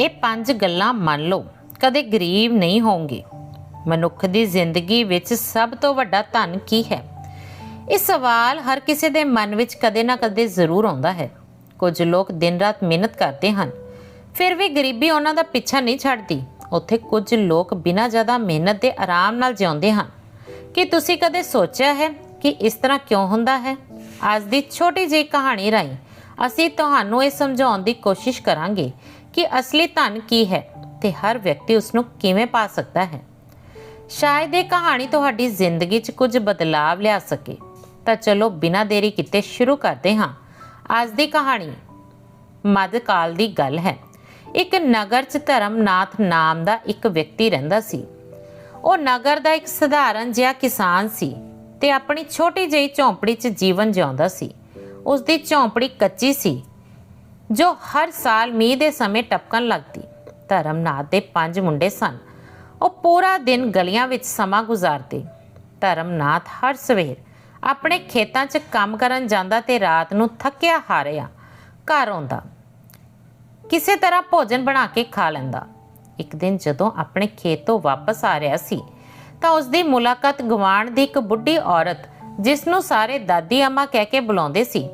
ਇਹ ਪੰਜ ਗੱਲਾਂ ਮੰਨ ਲਓ, ਕਦੇ ਗਰੀਬ ਨਹੀਂ ਹੋਵੋਗੇ। ਮਨੁੱਖ ਦੀ ਜ਼ਿੰਦਗੀ ਵਿੱਚ ਸਭ ਤੋਂ ਵੱਡਾ ਧਨ ਕੀ ਹੈ? ਇਹ ਸਵਾਲ ਹਰ ਕਿਸੇ ਦੇ ਮਨ ਵਿੱਚ ਕਦੇ ਨਾ ਕਦੇ ਜ਼ਰੂਰ ਆਉਂਦਾ ਹੈ। ਕੁਝ ਲੋਕ ਦਿਨ ਰਾਤ ਮਿਹਨਤ ਕਰਦੇ ਹਨ, ਫਿਰ ਵੀ ਗਰੀਬੀ ਉਹਨਾਂ ਦਾ ਪਿੱਛਾ ਨਹੀਂ ਛੱਡਦੀ। ਉੱਥੇ ਕੁਝ ਲੋਕ ਬਿਨਾਂ ਜ਼ਿਆਦਾ ਮਿਹਨਤ ਦੇ ਆਰਾਮ ਨਾਲ ਜਿਉਂਦੇ ਹਨ। ਕੀ ਤੁਸੀਂ ਕਦੇ ਸੋਚਿਆ ਹੈ ਕਿ ਇਸ ਤਰ੍ਹਾਂ ਕਿਉਂ ਹੁੰਦਾ ਹੈ? ਅੱਜ ਦੀ ਛੋਟੀ ਜਿਹੀ ਕਹਾਣੀ ਰਾਹੀਂ ਅਸੀਂ ਤੁਹਾਨੂੰ ਇਹ ਸਮਝਾਉਣ ਦੀ ਕੋਸ਼ਿਸ਼ ਕਰਾਂਗੇ ਕਿ ਅਸਲੀ ਧਨ ਕੀ ਹੈ ਤੇ ਹਰ ਵਿਅਕਤੀ ਉਸ ਨੂੰ ਕਿਵੇਂ ਪਾ ਸਕਦਾ ਹੈ। ਸ਼ਾਇਦ ਇਹ ਕਹਾਣੀ ਤੁਹਾਡੀ ਜ਼ਿੰਦਗੀ 'ਚ ਕੁਝ ਬਦਲਾਵ ਲਿਆ ਸਕੇ। ਤਾਂ ਚਲੋ ਬਿਨਾਂ ਦੇਰੀ ਕੀਤੇ ਸ਼ੁਰੂ ਕਰਦੇ ਹਾਂ। ਅੱਜ ਦੀ ਕਹਾਣੀ ਮੱਧਕਾਲ ਦੀ ਗੱਲ ਹੈ। ਇੱਕ ਨਗਰ 'ਚ ਧਰਮਨਾਥ ਨਾਮ ਦਾ ਇੱਕ ਵਿਅਕਤੀ ਰਹਿੰਦਾ ਸੀ। ਉਹ ਨਗਰ ਦਾ ਇੱਕ ਸਧਾਰਨ ਜਿਹਾ ਕਿਸਾਨ ਸੀ ਤੇ ਆਪਣੀ ਛੋਟੀ ਜਿਹੀ ਝੌਂਪੜੀ 'ਚ ਜੀਵਨ ਜਿਉਂਦਾ ਸੀ। ਉਸ ਦੀ ਝੌਂਪੜੀ ਕੱਚੀ ਸੀ ਜੋ ਹਰ ਸਾਲ ਮੀਂਹ ਦੇ ਸਮੇਂ ਟਪਕਣ ਲੱਗਦੀ। ਧਰਮਨਾਥ ਦੇ ਪੰਜ ਮੁੰਡੇ ਸਨ। ਉਹ ਪੂਰਾ ਦਿਨ ਗਲੀਆਂ ਵਿੱਚ ਸਮਾਂ ਗੁਜ਼ਾਰਦੇ। ਧਰਮਨਾਥ ਹਰ ਸਵੇਰ ਆਪਣੇ ਖੇਤਾਂ 'ਚ ਕੰਮ ਕਰਨ ਜਾਂਦਾ ਤੇ ਰਾਤ ਨੂੰ ਥੱਕਿਆ ਹਾਰਿਆ। ਘਰ ਆਉਂਦਾ। ਕਿਸੇ ਤਰ੍ਹਾਂ ਭੋਜਨ ਬਣਾ ਕੇ ਖਾ ਲੈਂਦਾ। ਇੱਕ ਦਿਨ ਜਦੋਂ ਆਪਣੇ ਖੇਤ ਤੋਂ ਵਾਪਸ ਆ ਰਿਹਾ ਸੀ, ਤਾਂ ਉਸ ਦੀ ਮੁਲਾਕਾਤ ਗਵਾਂਢ ਦੀ ਇੱਕ ਬੁੱਢੀ ਔਰਤ, ਜਿਸ ਨੂੰ ਸਾਰੇ ਦਾਦੀ ਅਮਾ ਕਹਿ ਕੇ ਬੁਲਾਉਂਦੇ ਸੀ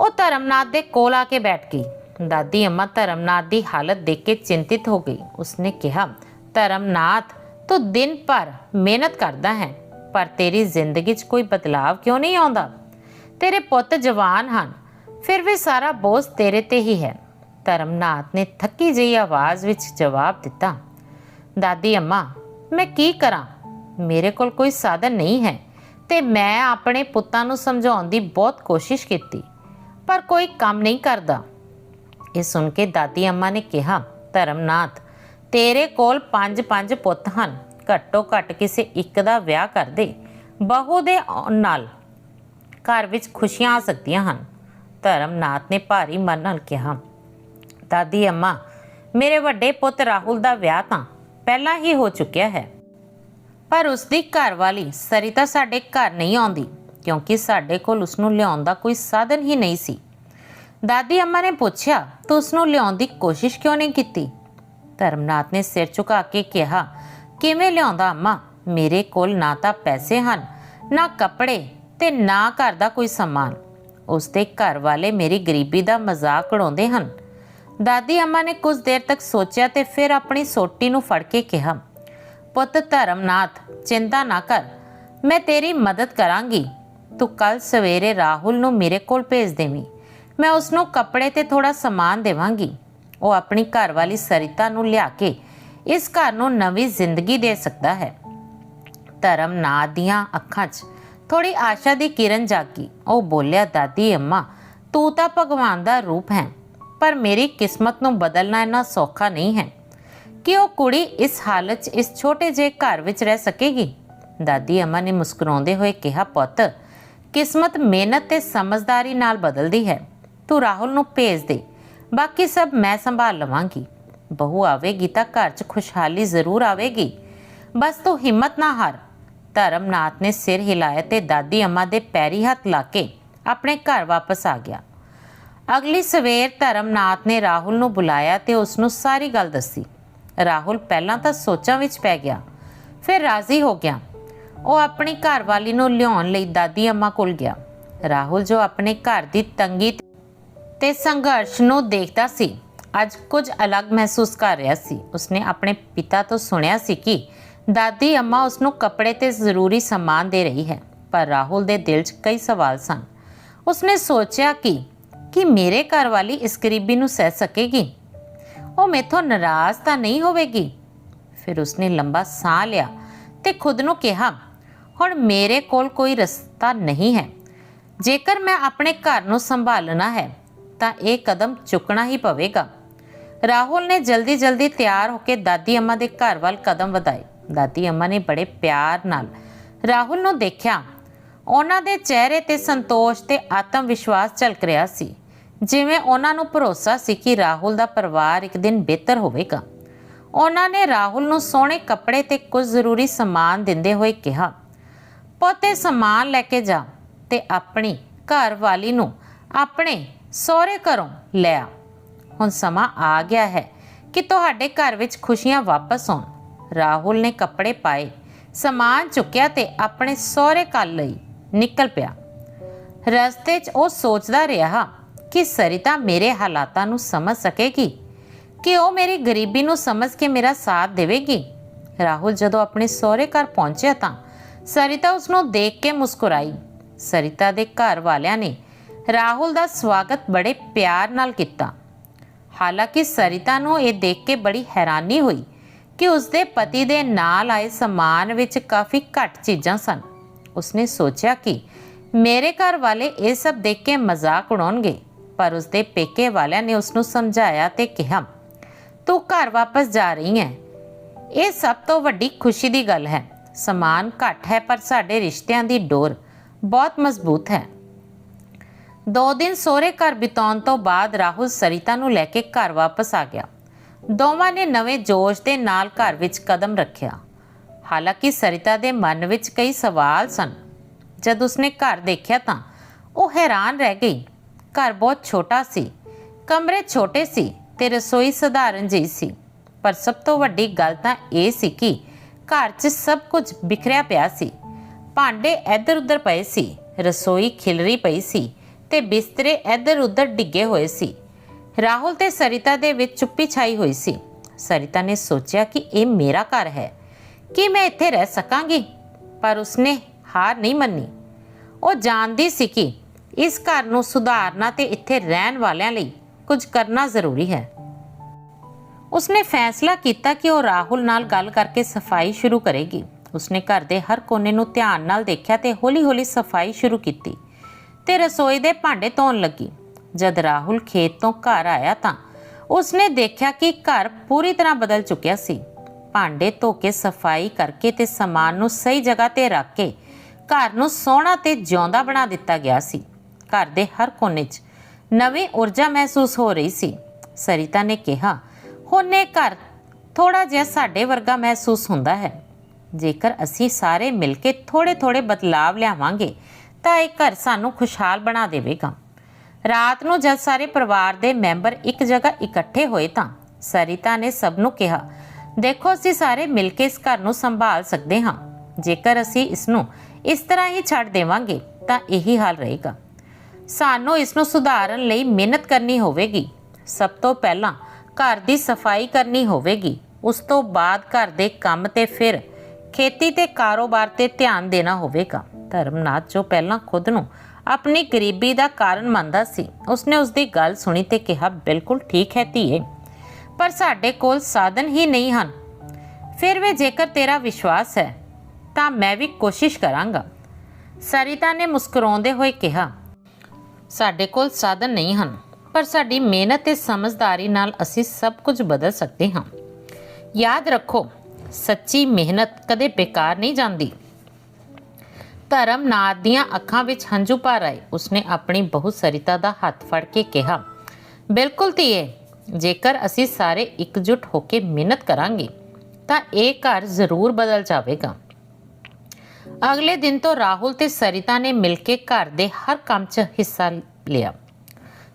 ਉਹ ਧਰਮਨਾਥ ਦੇ ਕੋਲ ਆ ਕੇ ਬੈਠ ਗਈ। ਦਾਦੀ ਅੰਮਾ ਧਰਮਨਾਥ ਦੀ ਹਾਲਤ ਦੇਖ ਕੇ ਚਿੰਤਿਤ ਹੋ ਗਈ। ਉਸਨੇ ਕਿਹਾ, ਧਰਮਨਾਥ, ਤੂੰ ਦਿਨ ਭਰ ਮਿਹਨਤ ਕਰਦਾ ਹੈ, ਪਰ ਤੇਰੀ ਜ਼ਿੰਦਗੀ 'ਚ ਕੋਈ ਬਦਲਾਵ ਕਿਉਂ ਨਹੀਂ ਆਉਂਦਾ? ਤੇਰੇ ਪੁੱਤ ਜਵਾਨ ਹਨ, ਫਿਰ ਵੀ ਸਾਰਾ ਬੋਝ ਤੇਰੇ ਤੇ ਹੀ ਹੈ। ਧਰਮਨਾਥ ਨੇ ਥੱਕੀ ਜਿਹੀ ਆਵਾਜ਼ ਵਿੱਚ ਜਵਾਬ ਦਿੱਤਾ, ਦਾਦੀ ਅੰਮਾ, ਮੈਂ ਕੀ ਕਰਾਂ? ਮੇਰੇ ਕੋਲ ਕੋਈ ਸਾਧਨ ਨਹੀਂ ਹੈ ਤੇ ਮੈਂ ਆਪਣੇ ਪੁੱਤਾਂ ਨੂੰ ਸਮਝਾਉਣ ਦੀ ਬਹੁਤ ਕੋਸ਼ਿਸ਼ ਕੀਤੀ। ਪਰ ਕੋਈ ਕੰਮ ਨਹੀਂ ਕਰਦਾ। ਇਹ ਸੁਣ ਕੇ ਦਾਦੀ ਅੰਮਾ ਨੇ ਕਿਹਾ, ਧਰਮਨਾਥ, ਤੇਰੇ ਕੋਲ ਪੰਜ ਪੰਜ ਪੁੱਤ ਹਨ। ਘੱਟੋ ਘੱਟ ਕਿਸੇ ਇੱਕ ਦਾ ਵਿਆਹ ਕਰ ਦੇ, ਬਹੂ ਦੇ ਆਉਣ ਨਾਲ। ਘਰ ਵਿੱਚ ਖੁਸ਼ੀਆਂ ਆ ਸਕਦੀਆਂ ਹਨ। ਧਰਮਨਾਥ ਨੇ ਭਾਰੀ ਮਨ ਨਾਲ ਕਿਹਾ, ਦਾਦੀ ਅੰਮਾ, ਮੇਰੇ ਵੱਡੇ ਪੁੱਤ ਰਾਹੁਲ ਦਾ ਵਿਆਹ ਤਾਂ ਪਹਿਲਾਂ ਹੀ ਹੋ ਚੁੱਕਿਆ ਹੈ। ਪਰ ਉਸ ਦੀ ਘਰਵਾਲੀ ਸਰਿਤਾ ਸਾਡੇ ਘਰ ਨਹੀਂ ਆਉਂਦੀ। ਕਿਉਂਕਿ ਸਾਡੇ ਕੋਲ ਉਸ ਨੂੰ ਲਿਆਉਣ ਦਾ ਕੋਈ ਸਾਧਨ ਹੀ ਨਹੀਂ ਸੀ। ਦਾਦੀ ਅੰਮਾ ਨੇ ਪੁੱਛਿਆ, ਤੂੰ ਉਸ ਨੂੰ ਲਿਆਉਣ ਦੀ ਕੋਸ਼ਿਸ਼ ਕਿਉਂ ਨਹੀਂ ਕੀਤੀ? ਧਰਮਨਾਥ ਨੇ ਸਿਰ ਝੁਕਾ ਕੇ ਕਿਹਾ, ਕਿਵੇਂ ਲਿਆਉਂਦਾ ਅੰਮਾ? ਮੇਰੇ ਕੋਲ ਨਾ ਤਾਂ ਪੈਸੇ ਹਨ, ਨਾ ਕੱਪੜੇ ਤੇ ਨਾ ਘਰ ਦਾ ਕੋਈ ਸਮਾਨ। ਉਸ ਦੇ ਘਰ ਵਾਲੇ ਮੇਰੀ ਗਰੀਬੀ ਦਾ ਮਜ਼ਾਕ ਉਡਾਉਂਦੇ ਹਨ। ਦਾਦੀ ਅੰਮਾ ਨੇ ਕੁਝ ਦੇਰ ਤੱਕ ਸੋਚਿਆ ਤੇ ਫਿਰ ਆਪਣੀ ਸੋਟੀ ਨੂੰ ਫੜ ਕੇ ਕਿਹਾ, ਪੁੱਤ ਧਰਮਨਾਥ, ਚਿੰਤਾ ਨਾ ਕਰ, ਮੈਂ ਤੇਰੀ ਮਦਦ ਕਰਾਂਗੀ। ਤੂੰ ਕੱਲ ਸਵੇਰੇ ਰਾਹੁਲ ਨੂੰ ਮੇਰੇ ਕੋਲ ਭੇਜ ਦੇਵੀਂ। ਮੈਂ ਉਸ ਨੂੰ ਕੱਪੜੇ ਤੇ ਥੋੜਾ ਸਮਾਨ ਦੇਵਾਂਗੀ। ਉਹ ਆਪਣੀ ਘਰ ਵਾਲੀ ਸਰਿਤਾ ਨੂੰ ਲਿਆ ਕੇ ਇਸ ਘਰ ਨੂੰ ਨਵੀਂ ਜ਼ਿੰਦਗੀ ਦੇ ਸਕਦਾ ਹੈ। ਧਰਮਨਾਥ ਦੀਆਂ ਅੱਖਾਂ 'ਚ ਥੋੜੀ ਆਸ਼ਾ ਦੀ ਕਿਰਨ ਜਾਗੀ। ਉਹ ਬੋਲਿਆ, ਦਾਦੀ, ਅੰਮਾ, ਤੂੰ ਤਾਂ ਭਗਵਾਨ ਦਾ ਰੂਪ ਹੈ, ਪਰ ਮੇਰੀ ਕਿਸਮਤ ਨੂੰ ਬਦਲਣਾ ਇੰਨਾ ਸੌਖਾ ਨਹੀਂ ਹੈ। ਕਿ ਉਹ ਕੁੜੀ ਇਸ ਹਾਲਤ 'ਚ ਇਸ ਛੋਟੇ ਜਿਹੇ ਘਰ ਵਿੱਚ ਰਹਿ ਸਕੇਗੀ? ਦਾਦੀ, ਅੰਮਾ ਨੇ ਮੁਸਕਰਾਉਂਦੇ ਹੋਏ ਕਿਹਾ, ਪੁੱਤ ਕਿਸਮਤ ਮਿਹਨਤ ਤੇ ਸਮਝਦਾਰੀ ਨਾਲ ਬਦਲਦੀ ਹੈ। ਤੂੰ ਰਾਹੁਲ ਨੂੰ ਭੇਜ ਦੇ। ਬਾਕੀ ਸਭ ਮੈਂ ਸੰਭਾਲ ਲਵਾਂਗੀ। ਬਹੂ ਆਵੇਗੀ ਤਾਂ ਘਰ 'ਚ ਖੁਸ਼ਹਾਲੀ ਜ਼ਰੂਰ ਆਵੇਗੀ। ਬਸ ਤੂੰ ਹਿੰਮਤ ਨਾ ਹਾਰ। ਧਰਮਨਾਥ ਨੇ ਸਿਰ ਹਿਲਾਇਆ ਤੇ ਦਾਦੀ ਅੰਮਾ ਦੇ ਪੈਰੀ ਹੱਥ ਲਾ ਕੇ ਆਪਣੇ ਘਰ ਵਾਪਸ ਆ ਗਿਆ। ਅਗਲੀ ਸਵੇਰ ਧਰਮਨਾਥ ਨੇ ਰਾਹੁਲ ਨੂੰ ਬੁਲਾਇਆ ਤੇ ਉਸ ਨੂੰ ਸਾਰੀ ਗੱਲ ਦੱਸੀ। ਰਾਹੁਲ ਪਹਿਲਾਂ ਤਾਂ ਸੋਚਾਂ ਵਿੱਚ ਪੈ ਗਿਆ, ਫਿਰ ਰਾਜ਼ੀ ਹੋ ਗਿਆ। ਉਹ ਆਪਣੀ ਘਰਵਾਲੀ ਨੂੰ ਲਿਆਉਣ ਲਈ ਦਾਦੀ ਅੰਮਾ ਕੋਲ ਗਿਆ। ਰਾਹੁਲ ਜੋ ਆਪਣੇ ਘਰ ਦੀ ਤੰਗੀ ਤੇ ਸੰਘਰਸ਼ ਨੂੰ ਦੇਖਦਾ ਸੀ, ਅੱਜ ਕੁਝ ਅਲੱਗ ਮਹਿਸੂਸ ਕਰ ਰਿਹਾ ਸੀ। ਉਸਨੇ ਆਪਣੇ ਪਿਤਾ ਤੋਂ ਸੁਣਿਆ ਸੀ ਕਿ ਦਾਦੀ ਅੰਮਾ ਉਸ ਨੂੰ ਕੱਪੜੇ ਤੇ ਜ਼ਰੂਰੀ ਸਮਾਨ ਦੇ ਰਹੀ ਹੈ, ਪਰ ਰਾਹੁਲ ਦੇ ਦਿਲ 'ਚ ਕਈ ਸਵਾਲ ਸਨ। ਉਸਨੇ ਸੋਚਿਆ ਕਿ ਕਿ ਮੇਰੇ ਘਰ ਵਾਲੀ ਇਸ ਗਰੀਬੀ ਨੂੰ ਸਹਿ ਸਕੇਗੀ? ਉਹ ਮੇਥੋਂ ਨਾਰਾਜ਼ ਤਾਂ ਨਹੀਂ ਹੋਵੇਗੀ? ਫਿਰ ਉਸਨੇ ਲੰਬਾ ਸਾਹ ਲਿਆ ਤੇ ਖੁਦ ਨੂੰ ਕਿਹਾ ਹੁਣ ਮੇਰੇ ਕੋਲ ਕੋਈ ਰਸਤਾ ਨਹੀਂ ਹੈ। ਜੇਕਰ ਮੈਂ ਆਪਣੇ ਘਰ ਨੂੰ ਸੰਭਾਲਣਾ ਹੈ, ਤਾਂ ਇਹ ਕਦਮ ਚੁੱਕਣਾ ਹੀ ਪਵੇਗਾ। ਰਾਹੁਲ ਨੇ ਜਲਦੀ ਜਲਦੀ ਤਿਆਰ ਹੋ ਕੇ ਦਾਦੀ ਅੰਮਾ ਦੇ ਘਰ ਵੱਲ ਕਦਮ ਵਧਾਏ। ਦਾਦੀ ਅੰਮਾ ਨੇ ਬੜੇ ਪਿਆਰ ਨਾਲ ਰਾਹੁਲ ਨੂੰ ਦੇਖਿਆ। ਉਹਨਾਂ ਦੇ ਚਿਹਰੇ ਤੇ ਸੰਤੋਸ਼ ਤੇ ਆਤਮ ਵਿਸ਼ਵਾਸ ਝਲਕ ਰਿਹਾ ਸੀ। ਜਿਵੇਂ ਉਹਨਾਂ ਨੂੰ ਭਰੋਸਾ ਸੀ ਕਿ ਰਾਹੁਲ ਦਾ ਪਰਿਵਾਰ ਇੱਕ ਦਿਨ ਬਿਹਤਰ ਹੋਵੇਗਾ। ਉਹਨਾਂ ਨੇ ਰਾਹੁਲ ਨੂੰ ਸੋਹਣੇ ਕੱਪੜੇ ਤੇ ਕੁਝ ਜ਼ਰੂਰੀ ਸਮਾਨ ਦਿੰਦੇ ਹੋਏ ਕਿਹਾ। ਪੋਤੇ ਸਮਾਨ ਲੈ ਕੇ ਜਾ ਤੇ ਆਪਣੀ ਘਰ ਵਾਲੀ ਨੂੰ ਆਪਣੇ ਸਹੁਰੇ ਘਰੋਂ ਲੈ ਆ। ਹੁਣ ਸਮਾਂ ਆ ਗਿਆ ਹੈ ਕਿ ਤੁਹਾਡੇ ਘਰ ਵਿੱਚ ਖੁਸ਼ੀਆਂ ਵਾਪਸ ਆਉਣ ਰਾਹੁਲ ਨੇ ਕੱਪੜੇ ਪਾਏ, ਸਮਾਨ ਚੁੱਕਿਆ ਤੇ ਆਪਣੇ ਸਹੁਰੇ ਘਰ ਲਈ ਨਿਕਲ ਪਿਆ। ਰਸਤੇ 'ਚ ਉਹ ਸੋਚਦਾ ਰਿਹਾ ਕਿ ਸਰਿਤਾ ਮੇਰੇ ਹਾਲਾਤਾਂ ਨੂੰ ਸਮਝ ਸਕੇਗੀ, ਕਿ ਉਹ ਮੇਰੀ ਗਰੀਬੀ ਨੂੰ ਸਮਝ ਕੇ ਮੇਰਾ ਸਾਥ ਦੇਵੇਗੀ। ਰਾਹੁਲ ਜਦੋਂ ਆਪਣੇ ਸਹੁਰੇ ਘਰ ਪਹੁੰਚਿਆ ਤਾਂ ਸਰਿਤਾ ਉਸ ਨੂੰ ਦੇਖ ਕੇ ਮੁਸਕਰਾਈ। ਸਰਿਤਾ ਦੇ ਘਰ ਵਾਲਿਆਂ ਨੇ ਰਾਹੁਲ ਦਾ ਸਵਾਗਤ ਬੜੇ ਪਿਆਰ ਨਾਲ ਕੀਤਾ। ਹਾਲਾਂਕਿ ਸਰਿਤਾ ਨੂੰ ਇਹ ਦੇਖ ਕੇ ਬੜੀ ਹੈਰਾਨੀ ਹੋਈ ਕਿ ਉਸਦੇ ਪਤੀ ਦੇ ਨਾਲ ਆਏ ਸਮਾਨ ਵਿੱਚ ਕਾਫੀ ਘੱਟ ਚੀਜ਼ਾਂ ਸਨ। ਉਸਨੇ ਸੋਚਿਆ ਕਿ ਮੇਰੇ ਘਰ ਵਾਲੇ ਇਹ ਸਭ ਦੇਖ ਕੇ ਮਜ਼ਾਕ ਉਡਾਉਣਗੇ, ਪਰ ਉਸਦੇ ਪੇਕੇ ਵਾਲਿਆਂ ਨੇ ਉਸ ਨੂੰ ਸਮਝਾਇਆ ਤੇ ਕਿਹਾ, ਤੂੰ ਘਰ ਵਾਪਸ ਜਾ ਰਹੀ ਹੈ। ਇਹ ਸਭ ਤੋਂ ਵੱਡੀ ਖੁਸ਼ੀ ਦੀ ਗੱਲ ਹੈ। ਸਮਾਨ ਘੱਟ ਹੈ, ਪਰ ਸਾਡੇ ਰਿਸ਼ਤਿਆਂ ਦੀ ਡੋਰ ਬਹੁਤ ਮਜ਼ਬੂਤ ਹੈ। ਦੋ ਦਿਨ ਸਹੁਰੇ ਘਰ ਬਿਤਾਉਣ ਤੋਂ ਬਾਅਦ ਰਾਹੁਲ ਸਰਿਤਾ ਨੂੰ ਲੈ ਕੇ ਘਰ ਵਾਪਸ ਆ ਗਿਆ। ਦੋਵਾਂ ਨੇ ਨਵੇਂ ਜੋਸ਼ ਦੇ ਨਾਲ ਘਰ ਵਿੱਚ ਕਦਮ ਰੱਖਿਆ। ਹਾਲਾਂਕਿ ਸਰਿਤਾ ਦੇ ਮਨ ਵਿੱਚ ਕਈ ਸਵਾਲ ਸਨ। ਜਦ ਉਸਨੇ ਘਰ ਦੇਖਿਆ ਤਾਂ ਉਹ ਹੈਰਾਨ ਰਹਿ ਗਈ। ਘਰ ਬਹੁਤ ਛੋਟਾ ਸੀ, ਕਮਰੇ ਛੋਟੇ ਸੀ ਤੇ ਰਸੋਈ ਸਧਾਰਨ ਜਿਹੀ ਸੀ। ਪਰ ਸਭ ਤੋਂ ਵੱਡੀ ਗੱਲ ਤਾਂ ਇਹ ਸੀ ਕਿ ਘਰ 'ਚ ਸਭ ਕੁਝ ਬਿਖਰਿਆ ਪਿਆ ਸੀ। ਭਾਂਡੇ ਇੱਧਰ-ਉੱਧਰ ਪਏ ਸੀ, ਰਸੋਈ ਖਿਲਰੀ ਪਈ ਸੀ ਤੇ ਬਿਸਤਰੇ ਇੱਧਰ-ਉੱਧਰ ਡਿੱਗੇ ਹੋਏ ਸੀ। ਰਾਹੁਲ ਤੇ ਸਰਿਤਾ ਦੇ ਵਿੱਚ ਚੁੱਪੀ ਛਾਈ ਹੋਈ ਸੀ। ਸਰਿਤਾ ਨੇ ਸੋਚਿਆ ਕਿ ਇਹ ਮੇਰਾ ਘਰ ਹੈ। ਕਿ ਮੈਂ ਇੱਥੇ ਰਹਿ ਸਕਾਂਗੀ? ਪਰ ਉਸਨੇ ਹਾਰ ਨਹੀਂ ਮੰਨੀ। ਉਹ ਜਾਣਦੀ ਸੀ ਕਿ ਇਸ ਘਰ ਨੂੰ ਸੁਧਾਰਨਾ ਤੇ ਇੱਥੇ ਰਹਿਣ ਵਾਲਿਆਂ ਲਈ ਕੁਝ ਕਰਨਾ ਜ਼ਰੂਰੀ ਹੈ। ਉਸਨੇ ਫੈਸਲਾ ਕੀਤਾ ਕਿ ਉਹ ਰਾਹੁਲ ਨਾਲ ਗੱਲ ਕਰਕੇ ਸਫ਼ਾਈ ਸ਼ੁਰੂ ਕਰੇਗੀ। ਉਸਨੇ ਘਰ ਦੇ ਹਰ ਕੋਨੇ ਨੂੰ ਧਿਆਨ ਨਾਲ ਦੇਖਿਆ ਤੇ ਹੌਲੀ-ਹੌਲੀ ਸਫ਼ਾਈ ਸ਼ੁਰੂ ਕੀਤੀ ਤੇ ਰਸੋਈ ਦੇ ਭਾਂਡੇ ਧੋਣ ਲੱਗੀ। ਜਦ ਰਾਹੁਲ ਖੇਤ ਤੋਂ ਘਰ ਆਇਆ ਤਾਂ ਉਸਨੇ ਦੇਖਿਆ ਕਿ ਘਰ ਪੂਰੀ ਤਰ੍ਹਾਂ ਬਦਲ ਚੁੱਕਿਆ ਸੀ। ਭਾਂਡੇ ਧੋ ਕੇ ਸਫ਼ਾਈ ਕਰਕੇ ਤੇ ਸਮਾਨ ਨੂੰ ਸਹੀ ਜਗ੍ਹਾ ਤੇ ਰੱਖ ਕੇ ਘਰ ਨੂੰ ਸੋਹਣਾ ਤੇ ਜਿਉਂਦਾ ਬਣਾ ਦਿੱਤਾ ਗਿਆ ਸੀ। ਘਰ ਦੇ ਹਰ ਕੋਨੇ 'ਚ ਨਵੀਂ ਊਰਜਾ ਮਹਿਸੂਸ ਹੋ ਰਹੀ ਸੀ। ਸਰਿਤਾ ਨੇ ਕਿਹਾ ਹੁਣ ਇਹ ਘਰ ਥੋੜਾ ਜਿਹਾ ਸਾਡੇ ਵਰਗਾ ਮਹਿਸੂਸ ਹੁੰਦਾ ਹੈ। ਜੇਕਰ ਅਸੀਂ ਸਾਰੇ ਮਿਲ ਕੇ ਥੋੜੇ-ਥੋੜੇ ਬਦਲਾਵ ਲਿਆਵਾਂਗੇ, ਤਾਂ ਇਹ ਘਰ ਸਾਨੂੰ ਖੁਸ਼ਹਾਲ ਬਣਾ ਦੇਵੇਗਾ। ਰਾਤ ਨੂੰ ਜਦ ਸਾਰੇ ਪਰਿਵਾਰ ਦੇ ਮੈਂਬਰ ਇੱਕ ਜਗ੍ਹਾ ਇਕੱਠੇ ਹੋਏ ਤਾਂ ਸਰਿਤਾ ਨੇ ਸਭ ਨੂੰ ਕਿਹਾ, ਦੇਖੋ, ਅਸੀਂ ਸਾਰੇ ਮਿਲ ਕੇ ਇਸ ਘਰ ਨੂੰ ਸੰਭਾਲ ਸਕਦੇ ਹਾਂ। ਜੇਕਰ ਅਸੀਂ ਇਸ ਨੂੰ ਇਸ ਤਰ੍ਹਾਂ ਹੀ ਛੱਡ ਦੇਵਾਂਗੇ, ਤਾਂ ਇਹੀ ਹਾਲ ਰਹੇਗਾ। ਸਾਨੂੰ ਇਸ ਨੂੰ ਸੁਧਾਰਨ ਲਈ ਮਿਹਨਤ ਕਰਨੀ ਹੋਵੇਗੀ। ਸਭ ਤੋਂ ਪਹਿਲਾਂ ਘਰ ਦੀ ਸਫ਼ਾਈ ਕਰਨੀ ਹੋਵੇਗੀ। ਉਸ ਤੋਂ ਬਾਅਦ ਘਰ ਦੇ ਕੰਮ ਤੇ ਫਿਰ ਖੇਤੀ ਤੇ ਕਾਰੋਬਾਰ ਤੇ ਧਿਆਨ ਦੇਣਾ ਹੋਵੇਗਾ। ਧਰਮਨਾਥ ਜੋ ਪਹਿਲਾਂ ਖੁਦ ਨੂੰ ਆਪਣੀ ਗਰੀਬੀ ਦਾ ਕਾਰਨ ਮੰਨਦਾ ਸੀ, ਉਸਨੇ ਉਸ ਦੀ ਗੱਲ ਸੁਣੀ ਤੇ ਕਿਹਾ, ਬਿਲਕੁਲ ਠੀਕ ਹੈ ਧੀਏ, ਪਰ ਸਾਡੇ ਕੋਲ ਸਾਧਨ ਹੀ ਨਹੀਂ ਹਨ। ਫਿਰ ਵੀ ਜੇਕਰ ਤੇਰਾ ਵਿਸ਼ਵਾਸ ਹੈ, ਤਾਂ ਮੈਂ ਵੀ ਕੋਸ਼ਿਸ਼ ਕਰਾਂਗਾ। ਸਰਿਤਾ ਨੇ ਮੁਸਕਰਾਉਂਦੇ ਹੋਏ ਕਿਹਾ, ਸਾਡੇ ਕੋਲ ਸਾਧਨ ਨਹੀਂ ਹਨ। ਪਰ ਸਾਡੀ ਮਿਹਨਤ ਤੇ ਸਮਝਦਾਰੀ ਨਾਲ ਅਸੀਂ ਸਭ ਕੁਝ ਬਦਲ ਸਕਦੇ ਹਾਂ। ਯਾਦ ਰੱਖੋ, ਸੱਚੀ ਮਿਹਨਤ ਕਦੇ ਬੇਕਾਰ ਨਹੀਂ ਜਾਂਦੀ। ਧਰਮਨਾਥ ਦੀਆਂ ਅੱਖਾਂ ਵਿੱਚ ਹੰਝੂ ਭਰ ਆਏ, ਉਸਨੇ ਆਪਣੀ ਬਹੂ ਸਰਿਤਾ ਦਾ ਹੱਥ ਫੜ ਕੇ ਕਿਹਾ, ਬਿਲਕੁਲ ਧੀਏ, ਜੇਕਰ ਅਸੀਂ ਸਾਰੇ ਇਕਜੁੱਟ ਹੋ ਕੇ ਮਿਹਨਤ ਕਰਾਂਗੇ, ਤਾਂ ਇਹ ਘਰ ਜ਼ਰੂਰ ਬਦਲ ਜਾਵੇਗਾ। ਅਗਲੇ ਦਿਨ ਤੋਂ ਰਾਹੁਲ ਤੇ ਸਰਿਤਾ ਨੇ ਮਿਲ ਕੇ ਘਰ ਦੇ ਹਰ ਕੰਮ 'ਚ ਹਿੱਸਾ ਲਿਆ।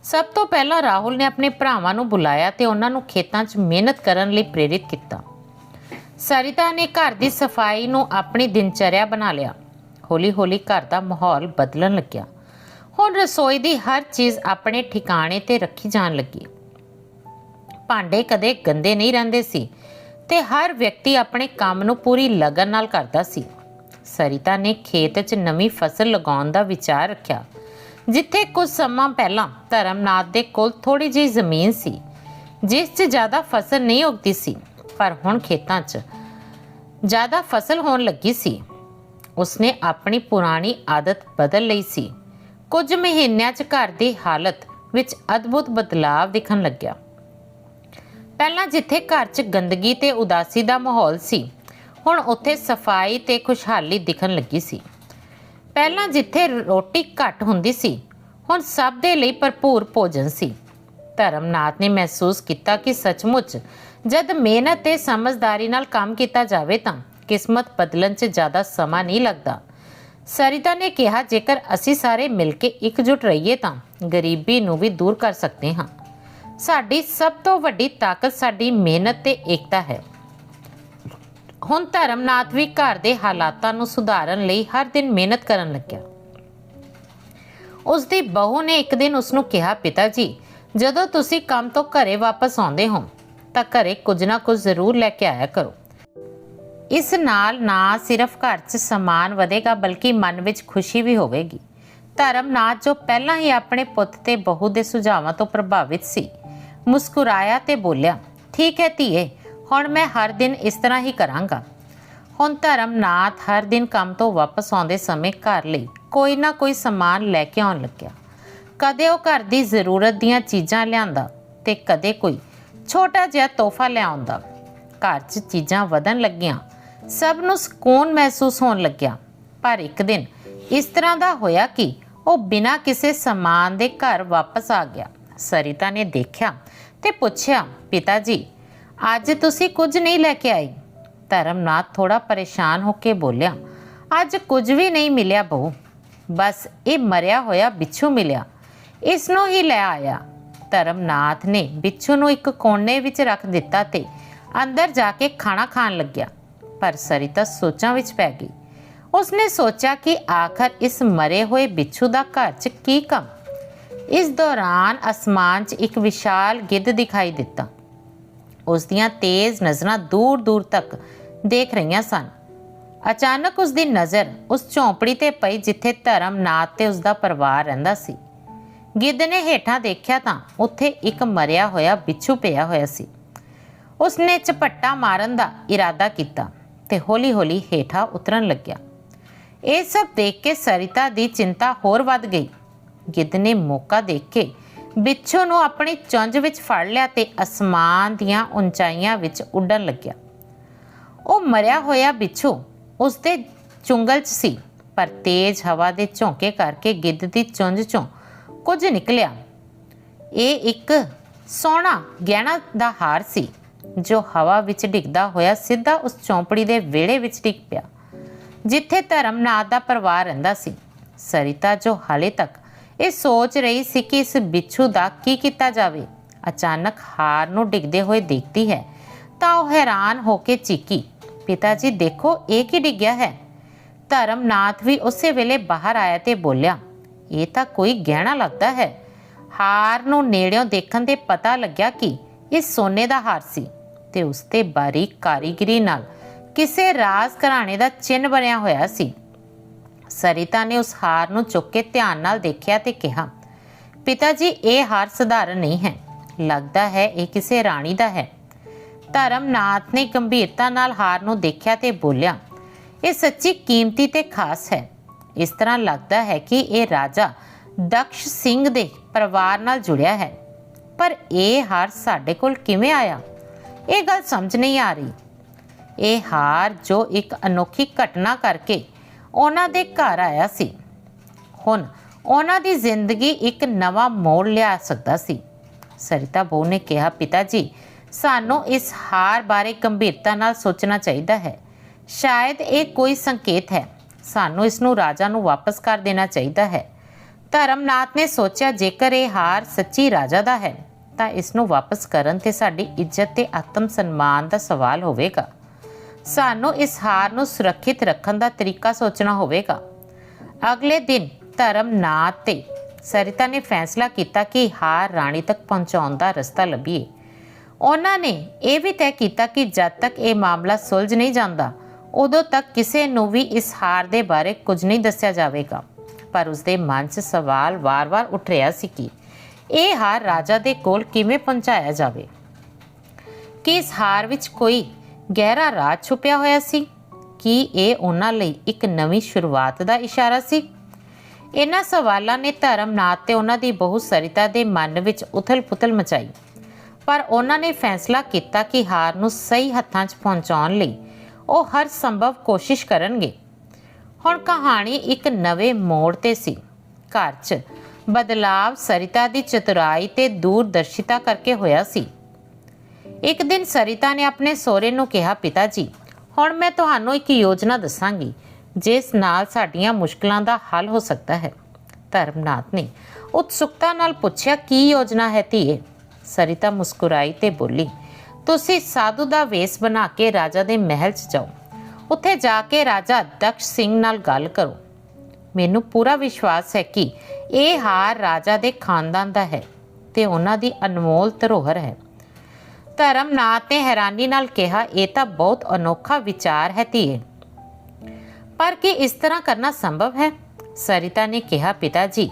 ਸਭ ਤੋਂ ਪਹਿਲਾਂ ਰਾਹੁਲ ਨੇ ਆਪਣੇ ਭਰਾਵਾਂ ਨੂੰ ਬੁਲਾਇਆ ਤੇ ਉਹਨਾਂ ਨੂੰ ਖੇਤਾਂ 'ਚ ਮਿਹਨਤ ਕਰਨ ਲਈ ਪ੍ਰੇਰਿਤ ਕੀਤਾ। ਸਰਿਤਾ ਨੇ ਘਰ ਦੀ ਸਫ਼ਾਈ ਨੂੰ ਆਪਣੀ ਦਿਨਚਰਿਆ ਬਣਾ ਲਿਆ। ਹੌਲੀ-ਹੌਲੀ ਘਰ ਦਾ ਮਾਹੌਲ ਬਦਲਣ ਲੱਗਿਆ। ਹੁਣ ਰਸੋਈ ਦੀ ਹਰ ਚੀਜ਼ ਆਪਣੇ ਠਿਕਾਣੇ ਤੇ ਰੱਖੀ ਜਾਣ ਲੱਗੀ। ਭਾਂਡੇ ਕਦੇ ਗੰਦੇ ਨਹੀਂ ਰਹਿੰਦੇ ਸੀ ਤੇ ਹਰ ਵਿਅਕਤੀ ਆਪਣੇ ਕੰਮ ਨੂੰ ਪੂਰੀ ਲਗਨ ਨਾਲ ਕਰਦਾ ਸੀ। ਸਰਿਤਾ ਨੇ ਖੇਤ 'ਚ ਨਵੀਂ ਫਸਲ ਲਗਾਉਣ ਦਾ ਵਿਚਾਰ ਰੱਖਿਆ। ਜਿੱਥੇ ਕੁਝ ਸਮਾਂ ਪਹਿਲਾਂ ਧਰਮਨਾਥ ਦੇ ਕੋਲ ਥੋੜੀ ਜਿਹੀ ਜ਼ਮੀਨ ਸੀ, ਜਿਸ 'ਚ ਜ਼ਿਆਦਾ ਫਸਲ ਨਹੀਂ ਉਗਦੀ ਸੀ, ਪਰ ਹੁਣ ਖੇਤਾਂ 'ਚ ਜ਼ਿਆਦਾ ਫਸਲ ਹੋਣ ਲੱਗੀ ਸੀ। ਉਸਨੇ ਆਪਣੀ ਪੁਰਾਣੀ ਆਦਤ ਬਦਲ ਲਈ ਸੀ। ਕੁਝ ਮਹੀਨਿਆਂ 'ਚ ਘਰ ਦੀ ਹਾਲਤ ਵਿੱਚ ਅਦਭੁਤ ਬਦਲਾਅ ਦਿਖਣ ਲੱਗਿਆ। ਪਹਿਲਾਂ ਜਿੱਥੇ ਘਰ 'ਚ ਗੰਦਗੀ ਤੇ ਉਦਾਸੀ ਦਾ ਮਾਹੌਲ ਸੀ, ਹੁਣ ਉੱਥੇ ਸਫ਼ਾਈ ਤੇ ਖੁਸ਼ਹਾਲੀ ਦਿਖਣ ਲੱਗੀ ਸੀ। ਪਹਿਲਾਂ ਜਿੱਥੇ ਰੋਟੀ ਘੱਟ ਹੁੰਦੀ ਸੀ, ਹੁਣ ਸਭ ਦੇ ਲਈ ਭਰਪੂਰ ਭੋਜਨ ਸੀ। ਧਰਮਨਾਥ ਨੇ ਮਹਿਸੂਸ ਕੀਤਾ ਕਿ ਸੱਚਮੁੱਚ ਜਦ ਮਿਹਨਤ ਤੇ ਸਮਝਦਾਰੀ ਨਾਲ ਕੰਮ ਕੀਤਾ ਜਾਵੇ ਤਾਂ ਕਿਸਮਤ ਬਦਲਣ 'ਚ ਜ਼ਿਆਦਾ ਸਮਾਂ ਨਹੀਂ ਲੱਗਦਾ। ਸਰਿਤਾ ਨੇ ਕਿਹਾ, ਜੇਕਰ ਅਸੀਂ ਸਾਰੇ ਮਿਲ ਕੇ ਇਕਜੁੱਟ ਰਹੀਏ ਤਾਂ ਗਰੀਬੀ ਨੂੰ ਵੀ ਦੂਰ ਕਰ ਸਕਦੇ ਹਾਂ। ਸਾਡੀ ਸਭ ਤੋਂ ਵੱਡੀ ਤਾਕਤ ਸਾਡੀ ਮਿਹਨਤ ਤੇ ਏਕਤਾ ਹੈ। ਹੁਣ ਧਰਮਨਾਥ ਵੀ ਘਰ ਦੇ ਹਾਲਾਤਾਂ ਨੂੰ ਸੁਧਾਰਨ ਲਈ ਹਰ ਦਿਨ ਮਿਹਨਤ ਕਰਨ ਲੱਗਿਆ। ਉਸ ਦੀ ਬਹੂ ਨੇ ਇੱਕ ਦਿਨ ਉਸ ਨੂੰ ਕਿਹਾ, ਪਿਤਾ ਜੀ, ਜਦੋਂ ਤੁਸੀਂ ਕੰਮ ਤੋਂ ਘਰੇ ਵਾਪਸ ਆਉਂਦੇ ਹੋ, ਤਾਂ ਘਰੇ ਕੁਝ ਨਾ ਕੁਝ ਜ਼ਰੂਰ ਲੈ ਕੇ ਆਇਆ ਕਰੋ। ਇਸ ਨਾਲ ਨਾ ਸਿਰਫ ਘਰ 'ਚ ਸਮਾਨ ਵਧੇਗਾ, ਬਲਕਿ ਮਨ ਵਿੱਚ ਖੁਸ਼ੀ ਵੀ ਹੋਵੇਗੀ। ਧਰਮਨਾਥ ਜੋ ਪਹਿਲਾਂ ਹੀ ਆਪਣੇ ਪੁੱਤ ਤੇ ਬਹੂ ਦੇ ਸੁਝਾਵਾਂ ਤੋਂ ਪ੍ਰਭਾਵਿਤ ਸੀ, ਮੁਸਕਰਾਇਆ ਤੇ ਬੋਲਿਆ, ਠੀਕ ਹੈ ਧੀਏ ਹੁਣ ਮੈਂ ਹਰ ਦਿਨ ਇਸ ਤਰ੍ਹਾਂ ਹੀ ਕਰਾਂਗਾ। ਹੁਣ ਧਰਮਨਾਥ ਹਰ ਦਿਨ ਕੰਮ ਤੋਂ ਵਾਪਸ ਆਉਂਦੇ ਸਮੇਂ ਘਰ ਲਈ ਕੋਈ ਨਾ ਕੋਈ ਸਮਾਨ ਲੈ ਕੇ ਆਉਣ ਲੱਗਿਆ। ਕਦੇ ਉਹ ਘਰ ਦੀ ਜ਼ਰੂਰਤ ਦੀਆਂ ਚੀਜ਼ਾਂ ਲਿਆਂਦਾ ਤੇ ਕਦੇ ਕੋਈ ਛੋਟਾ ਜਿਹਾ ਤੋਹਫਾ ਲਿਆਉਂਦਾ ਘਰ 'ਚ ਚੀਜ਼ਾਂ ਵਧਣ ਲੱਗੀਆਂ। ਸਭ ਨੂੰ ਸਕੂਨ ਮਹਿਸੂਸ ਹੋਣ ਲੱਗਿਆ। ਪਰ ਇੱਕ ਦਿਨ ਇਸ ਤਰ੍ਹਾਂ ਦਾ ਹੋਇਆ ਕਿ ਉਹ ਬਿਨਾਂ ਕਿਸੇ ਸਮਾਨ ਦੇ ਘਰ ਵਾਪਸ ਆ ਗਿਆ। ਸਰਿਤਾ ਨੇ ਦੇਖਿਆ ਤੇ ਪੁੱਛਿਆ, ਪਿਤਾ ਜੀ ਅੱਜ ਤੁਸੀਂ ਕੁਝ ਨਹੀਂ ਲੈ ਕੇ ਆਈ। ਧਰਮਨਾਥ ਥੋੜਾ ਪਰੇਸ਼ਾਨ ਹੋ ਕੇ ਬੋਲਿਆ, ਅੱਜ ਕੁਝ ਵੀ ਨਹੀਂ ਮਿਲਿਆ ਬਹੂ। ਬਸ ਇਹ ਮਰਿਆ ਹੋਇਆ ਬਿੱਛੂ ਮਿਲਿਆ। ਇਸ ਨੂੰ ਹੀ ਲੈ ਆਇਆ। ਧਰਮਨਾਥ ਨੇ ਬਿੱਛੂ ਨੂੰ ਇੱਕ ਕੋਨੇ ਵਿੱਚ ਰੱਖ ਦਿੱਤਾ ਤੇ ਅੰਦਰ ਜਾ ਕੇ ਖਾਣਾ ਖਾਣ ਲੱਗਿਆ, ਪਰ ਸਰਿਤਾ ਸੋਚਾਂ ਵਿੱਚ ਪੈ ਗਈ। ਉਸਨੇ ਸੋਚਿਆ ਕਿ ਆਖਰ ਇਸ ਮਰੇ ਹੋਏ ਬਿੱਛੂ ਦਾ ਘਰ 'ਚ ਕੀ ਕੰਮ। ਇਸ ਦੌਰਾਨ ਅਸਮਾਨ 'ਚ ਇੱਕ ਵਿਸ਼ਾਲ ਗਿੱਧ ਦਿਖਾਈ ਦਿੱਤਾ। ਉਸ ਦੀਆਂ ਤੇਜ਼ ਨਜ਼ਰਾਂ ਦੂਰ ਦੂਰ ਤੱਕ ਦੇਖ ਰਹੀਆਂ ਸਨ। ਅਚਾਨਕ ਉਸ ਦੀ ਨਜ਼ਰ ਉਸ ਝੌਂਪੜੀ ਤੇ ਪਈ ਜਿੱਥੇ ਧਰਮਨਾਥ ਤੇ ਉਸ ਦਾ ਪਰਿਵਾਰ ਰਹਿੰਦਾ ਸੀ। ਗਿੱਧ ਨੇ ਹੇਠਾਂ ਦੇਖਿਆ ਤਾਂ ਉੱਥੇ ਇੱਕ ਮਰਿਆ ਹੋਇਆ ਬਿੱਛੂ ਪਿਆ ਹੋਇਆ ਸੀ। ਉਸਨੇ ਝਪੱਟਾ ਮਾਰਨ ਦਾ ਇਰਾਦਾ ਕੀਤਾ ਤੇ ਹੌਲੀ-ਹੌਲੀ ਹੇਠਾਂ ਉਤਰਨ ਲੱਗਿਆ। ਇਹ ਸਭ ਦੇਖ ਕੇ ਸਰਿਤਾ ਦੀ ਚਿੰਤਾ ਹੋਰ ਵੱਧ ਗਈ। ਗਿੱਧ ਨੇ ਮੌਕਾ ਦੇਖ ਕੇ ਬਿੱਛੂ ਨੂੰ ਆਪਣੀ ਚੁੰਝ ਵਿੱਚ ਫੜ ਲਿਆ ਤੇ ਅਸਮਾਨ ਦੀਆਂ ਉਚਾਈਆਂ ਵਿੱਚ ਉੱਡਣ ਲੱਗਿਆ। ਉਹ ਮਰਿਆ ਹੋਇਆ ਬਿੱਛੂ ਉਸ ਦੇ ਚੁੰਗਲ 'ਚ ਸੀ, ਪਰ ਤੇਜ਼ ਹਵਾ ਦੇ ਝੋਂਕੇ ਕਰਕੇ ਗਿੱਧ ਦੀ ਚੁੰਝ 'ਚੋਂ ਕੁਝ ਨਿਕਲਿਆ। ਇਹ ਇੱਕ ਸੋਹਣਾ, ਗਹਿਣਾ ਦਾ ਹਾਰ ਸੀ, ਜੋ ਹਵਾ ਵਿੱਚ ਡਿੱਗਦਾ ਹੋਇਆ ਸਿੱਧਾ ਉਸ ਚੌਂਪੜੀ ਦੇ ਵਿਹੜੇ ਵਿੱਚ ਡਿੱਗ ਪਿਆ, ਜਿੱਥੇ ਧਰਮਨਾਥ ਦਾ ਪਰਿਵਾਰ ਰਹਿੰਦਾ ਸੀ। ਸਰਿਤਾ ਜੋ ਹਾਲੇ ਤੱਕ ਇਹ ਸੋਚ ਰਹੀ ਸੀ ਕਿ ਇਸ ਬਿੱਛੂ ਦਾ ਕੀ ਕੀਤਾ ਜਾਵੇ। ਅਚਾਨਕ ਹਾਰ ਨੂੰ ਡਿੱਗਦੇ ਹੋਏ ਦੇਖਦੀ ਹੈ, ਤਾਂ ਉਹ ਹੈਰਾਨ ਹੋ ਕੇ ਚੀਕੀ ਪਿਤਾ ਜੀ ਦੇਖੋ, ਇਹ ਕੀ ਡਿੱਗਿਆ ਹੈ? ਧਰਮਨਾਥ ਵੀ ਉਸੇ ਵੇਲੇ ਬਾਹਰ ਆਇਆ ਤੇ ਬੋਲਿਆ, ਇਹ ਤਾਂ ਕੋਈ ਗਹਿਣਾ ਲੱਗਦਾ ਹੈ। ਹਾਰ ਨੂੰ ਨੇੜਿਓਂ ਦੇਖਣ ਤੇ ਪਤਾ ਲੱਗਿਆ ਕਿ ਇਹ ਸੋਨੇ ਦਾ ਹਾਰ ਸੀ ਤੇ ਉਸ ਤੇ ਬਾਰੀਕ ਕਾਰੀਗਰੀ ਨਾਲ ਕਿਸੇ ਰਾਜ ਘਰਾਣੇ ਦਾ ਚਿੰਨ੍ਹ ਬਣਿਆ ਹੋਇਆ ਸੀ। ਸਰਿਤਾ ਨੇ ਉਸ ਹਾਰ ਨੂੰ ਚੁੱਕ ਕੇ ਧਿਆਨ ਨਾਲ ਦੇਖਿਆ ਤੇ ਕਿਹਾ, ਪਿਤਾ ਜੀ, ਇਹ ਹਾਰ ਸਧਾਰਨ ਨਹੀਂ ਹੈ। ਲੱਗਦਾ ਹੈ ਇਹ ਕਿਸੇ ਰਾਣੀ ਦਾ ਹੈ। ਧਰਮਨਾਥ ਨੇ ਗੰਭੀਰਤਾ ਨਾਲ ਹਾਰ ਨੂੰ ਦੇਖਿਆ ਤੇ ਬੋਲਿਆ, ਇਹ ਸੱਚੀ ਕੀਮਤੀ ਤੇ ਖਾਸ ਹੈ। ਇਸ ਤਰ੍ਹਾਂ ਲੱਗਦਾ ਹੈ ਕਿ ਇਹ ਰਾਜਾ ਦਕਸ਼ ਸਿੰਘ ਦੇ ਪਰਿਵਾਰ ਨਾਲ ਜੁੜਿਆ ਹੈ। ਪਰ ਇਹ ਹਾਰ ਸਾਡੇ ਕੋਲ ਕਿਵੇਂ ਆਇਆ? ਇਹ ਗੱਲ ਸਮਝ ਨਹੀਂ ਆ ਰਹੀ। ਇਹ ਹਾਰ ਜੋ ਇੱਕ ਅਨੋਖੀ ਘਟਨਾ ਕਰਕੇ ਉਹਨਾਂ ਦੇ ਘਰ ਆਇਆ ਸੀ। ਹੁਣ ਉਹਨਾਂ ਦੀ ਜ਼ਿੰਦਗੀ ਇੱਕ ਨਵਾਂ ਮੋੜ ਲਿਆ ਸਕਦਾ ਸੀ। ਸਰਿਤਾ ਬੋ ਨੇ ਕਿਹਾ ਪਿਤਾ ਜੀ ਸਾਨੂੰ ਇਸ ਹਾਰ ਬਾਰੇ ਗੰਭੀਰਤਾ ਨਾਲ ਸੋਚਣਾ ਚਾਹੀਦਾ ਹੈ। ਸ਼ਾਇਦ ਇਹ ਕੋਈ ਸੰਕੇਤ ਹੈ। ਸਾਨੂੰ ਇਸ ਨੂੰ ਰਾਜਾ ਨੂੰ ਵਾਪਸ ਕਰ ਦੇਣਾ ਚਾਹੀਦਾ ਹੈ। ਧਰਮਨਾਥ ਨੇ ਸੋਚਿਆ, ਜੇਕਰ ਇਹ ਹਾਰ ਸੱਚੀ ਰਾਜਾ ਦਾ ਹੈ, ਤਾਂ ਇਸ ਨੂੰ ਵਾਪਸ ਕਰਨ ਤੇ ਸਾਡੀ ਇੱਜ਼ਤ ਤੇ ਆਤਮ ਸਨਮਾਨ ਦਾ ਸਵਾਲ ਹੋਵੇਗਾ। ਸਾਨੂੰ ਇਸ ਹਾਰ ਨੂੰ ਸੁਰੱਖਿਅਤ ਰੱਖਣ ਦਾ ਤਰੀਕਾ ਸੋਚਣਾ ਹੋਵੇਗਾ। ਅਗਲੇ ਦਿਨ ਧਰਮ ਨਾ ਤੇ ਸਰਿਤਾ ਨੇ ਫੈਸਲਾ ਕੀਤਾ ਕਿ ਹਾਰ ਰਾਣੀ ਤੱਕ ਪਹੁੰਚਾਉਣ ਦਾ ਰਸਤਾ ਲੱਭੀਏ। ਉਹਨਾਂ ਨੇ ਇਹ ਵੀ ਤੈਅ ਕੀਤਾ ਕਿ ਜਦ ਤੱਕ ਇਹ ਮਾਮਲਾ ਸੁਲਝ ਨਹੀਂ ਜਾਂਦਾ, ਉਦੋਂ ਤੱਕ ਕਿਸੇ ਨੂੰ ਵੀ ਇਸ ਹਾਰ ਦੇ ਬਾਰੇ ਕੁਝ ਨਹੀਂ ਦੱਸਿਆ ਜਾਵੇਗਾ। ਪਰ ਉਸਦੇ ਮਨ 'ਚ ਸਵਾਲ ਵਾਰ-ਵਾਰ ਉੱਠ ਰਿਹਾ ਸੀ ਕਿ ਇਹ ਹਾਰ ਰਾਜਾ ਦੇ ਕੋਲ ਕਿਵੇਂ ਪਹੁੰਚਾਇਆ ਜਾਵੇ? ਕਿ ਇਸ ਹਾਰ ਵਿੱਚ ਕੋਈ ਗਹਿਰਾ ਰਾਜ ਛੁਪਿਆ ਹੋਇਆ ਸੀ। ਕੀ ਇਹ ਉਹਨਾਂ ਲਈ ਇੱਕ ਨਵੀਂ ਸ਼ੁਰੂਆਤ ਦਾ ਇਸ਼ਾਰਾ ਸੀ? ਇਹਨਾਂ ਸਵਾਲਾਂ ਨੇ ਧਰਮਨਾਥ ਤੇ ਉਹਨਾਂ ਦੀ ਬਹੂ ਸਰਿਤਾ ਦੇ ਮਨ ਵਿੱਚ ਉਥਲ-ਪੁਥਲ ਮਚਾਈ। ਪਰ ਉਹਨਾਂ ਨੇ ਫੈਸਲਾ ਕੀਤਾ ਕਿ ਹਾਰ ਨੂੰ ਸਹੀ ਹੱਥਾਂ 'ਚ ਪਹੁੰਚਾਉਣ ਲਈ ਉਹ ਹਰ ਸੰਭਵ ਕੋਸ਼ਿਸ਼ ਕਰਨਗੇ। ਹੁਣ ਕਹਾਣੀ ਇੱਕ ਨਵੇਂ ਮੋੜ ਤੇ ਸੀ। ਘਰ 'ਚ ਬਦਲਾਵ ਸਰਿਤਾ ਦੀ ਚਤੁਰਾਈ ਤੇ ਦੂਰਦਰਸ਼ਿਤਾ ਕਰਕੇ ਹੋਇਆ ਸੀ। ਇੱਕ ਦਿਨ ਸਰਿਤਾ ਨੇ ਆਪਣੇ ਸਹੁਰੇ ਨੂੰ ਕਿਹਾ ਪਿਤਾ ਜੀ ਹੁਣ ਮੈਂ ਤੁਹਾਨੂੰ ਇੱਕ ਯੋਜਨਾ ਦੱਸਾਂਗੀ, ਜਿਸ ਨਾਲ ਸਾਡੀਆਂ ਮੁਸ਼ਕਲਾਂ ਦਾ ਹੱਲ ਹੋ ਸਕਦਾ ਹੈ। ਧਰਮਨਾਥ ਨੇ ਉਤਸੁਕਤਾ ਨਾਲ ਪੁੱਛਿਆ, ਕੀ ਯੋਜਨਾ ਹੈ ਧੀਏ? ਸਰਿਤਾ ਮੁਸਕੁਰਾਈ ਤੇ ਬੋਲੀ, ਤੁਸੀਂ ਸਾਧੂ ਦਾ ਵੇਸ ਬਣਾ ਕੇ ਰਾਜਾ ਦੇ ਮਹਿਲ 'ਚ ਜਾਓ। ਉੱਥੇ ਜਾ ਕੇ ਰਾਜਾ ਦਕਸ਼ ਸਿੰਘ ਨਾਲ ਗੱਲ ਕਰੋ। ਮੈਨੂੰ ਪੂਰਾ ਵਿਸ਼ਵਾਸ ਹੈ ਕਿ ਇਹ ਹਾਰ ਰਾਜਾ ਦੇ ਖਾਨਦਾਨ ਦਾ ਹੈ ਤੇ ਉਹਨਾਂ ਦੀ ਅਨਮੋਲ ਧਰੋਹਰ ਹੈ। ਧਰਮਨਾਥ ਨੇ ਹੈਰਾਨੀ ਨਾਲ ਕਿਹਾ, ਇਹ ਤਾਂ ਬਹੁਤ ਅਨੋਖਾ ਵਿਚਾਰ ਹੈ ਧੀਏ। ਪਰ ਕੀ ਇਸ ਤਰ੍ਹਾਂ ਕਰਨਾ ਸੰਭਵ ਹੈ? ਸਰਿਤਾ ਨੇ ਕਿਹਾ ਪਿਤਾ ਜੀ